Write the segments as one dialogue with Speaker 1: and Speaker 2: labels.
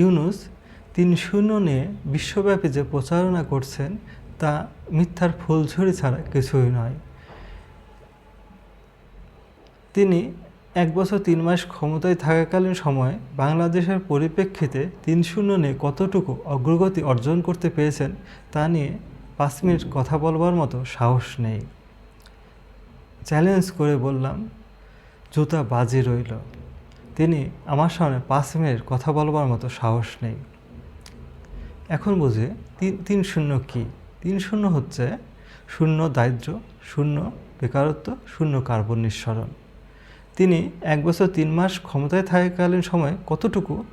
Speaker 1: ইউনুস তিন শূন্য নিয়ে বিশ্বব্যাপী যে প্রচারণা করছেন, তা মিথ্যার ফুলঝুরি ছাড়া কিছুই নয়। তিনি এক বছর তিন মাস ক্ষমতায় থাকাকালীন সময়ে বাংলাদেশের পরিপ্রেক্ষিতে তিন শূন্য নিয়ে কতটুকু অগ্রগতি অর্জন করতে পেরেছেন, তা নিয়ে পাঁচ মিনিট কথা বলবার মতো সাহস নেই। চ্যালেঞ্জ করে বললাম, জুতা বাজি রইল। তিনি আমার সামনে পাঁচ মিনিট কথা বলবার মতো সাহস নেই। এখন বুঝে তিন তিন শূন্য কী? তিন শূন্য হচ্ছে শূন্য দারিদ্র শূন্য বেকারত্ব, শূন্য কার্বন নিঃসরণ। তিনি এক বছর তিন মাস ক্ষমতায় থাকাকালীন সময় কতটুকু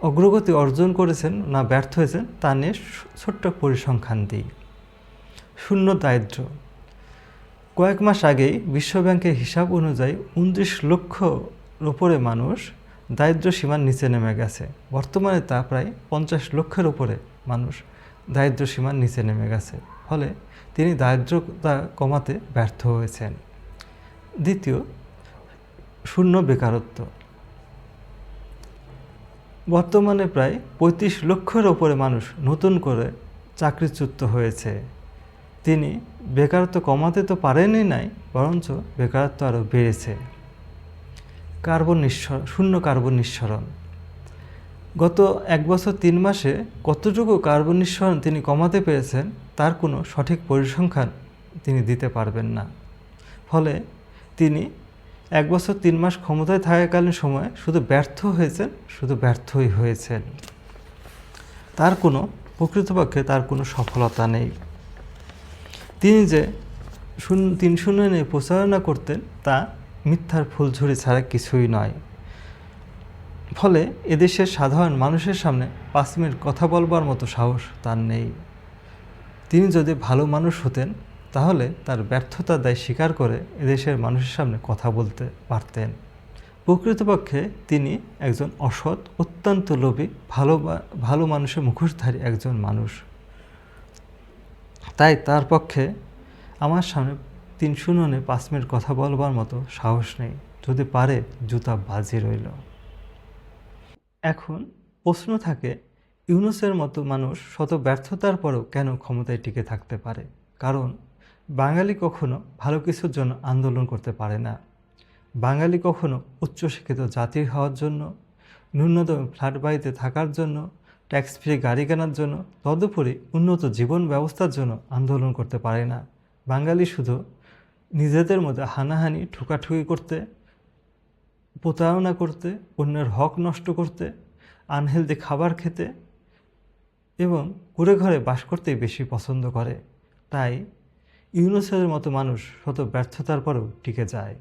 Speaker 1: অগ্রগতি অর্জন করেছেন না ব্যর্থ হয়েছেন তা নিয়ে ছোট্ট পরিসংখ্যান দিই। শূন্য দারিদ্র কয়েক মাস আগেই বিশ্বব্যাংকের হিসাব অনুযায়ী উনত্রিশ লক্ষর উপরে মানুষ দারিদ্র সীমার নিচে নেমে গেছে। বর্তমানে তা প্রায় পঞ্চাশ লক্ষের উপরে মানুষ দারিদ্র সীমার নিচে নেমে গেছে। ফলে তিনি দারিদ্রতা কমাতে ব্যর্থ হয়েছেন। দ্বিতীয়, শূন্য বেকারত্ব। বর্তমানে প্রায় পঁয়ত্রিশ লক্ষের ওপরে মানুষ নতুন করে চাকরিচ্যুত হয়েছে। তিনি বেকারত্ব কমাতে তো পারেনই নাই, বরঞ্চ বেকারত্ব আরও বেড়েছে। কার্বন নিঃসরণ শূন্য কার্বন নিঃসরণ। গত এক বছর তিন মাসে কতটুকু কার্বন নিঃসরণ তিনি কমাতে পেরেছেন, তার কোনো সঠিক পরিসংখ্যান তিনি দিতে পারবেন না। ফলে তিনি এক বছর তিন মাস ক্ষমতায় থাকাকালীন সময়ে শুধু ব্যর্থ হয়েছেন, শুধু ব্যর্থই হয়েছেন। তার কোনো, প্রকৃতপক্ষে তার কোনো সফলতা নেই। তিনি যে শূন্য, তিন শূন্য নিয়ে প্রচারণা করতেন, তা মিথ্যার ফুলঝুরি ছাড়া কিছুই নয়। ফলে এদেশের সাধারণ মানুষের সামনে পাঁচ মিনিট কথা বলবার মতো সাহস তার নেই। তিনি যদি ভালো মানুষ হতেন, তাহলে তার ব্যর্থতা দায় স্বীকার করে এদেশের মানুষের সামনে কথা বলতে পারতেন। প্রকৃতপক্ষে তিনি একজন অসৎ, অত্যন্ত লোভী, ভালো ভালো মানুষের মুখোশধারী একজন মানুষ। তাই তার পক্ষে আমার সামনে তিন শূন্য পাঁচ মিনিট কথা বলবার মতো সাহস নেই। যদি পারে, জুতা বাজি রইল। এখন প্রশ্ন থাকে, ইউনুসের মতো মানুষ শত ব্যর্থতার পরেও কেন ক্ষমতায় টিকে থাকতে পারে? কারণ বাঙালি কখনো ভালো কিছুর জন্য আন্দোলন করতে পারে না। বাঙালি কখনো উচ্চশিক্ষিত জাতি হওয়ার জন্য, ন্যূনতম ফ্ল্যাট বাড়িতে থাকার জন্য ট্যাক্স ফ্রি গাড়ি কেনার জন্য, তদুপরি উন্নত জীবন ব্যবস্থার জন্য আন্দোলন করতে পারে না। বাঙালি শুধু নিজেদের মধ্যে হানাহানি, ঠুকাঠুকি করতে, প্রতারণা করতে, অন্যের হক নষ্ট করতে, আনহেলদি খাবার খেতে এবং ঘুরে ঘরে বাস করতেই বেশি পছন্দ করে। তাই ইউনুসের মতো মানুষ শত ব্যর্থতার পরেও টিকে যায়।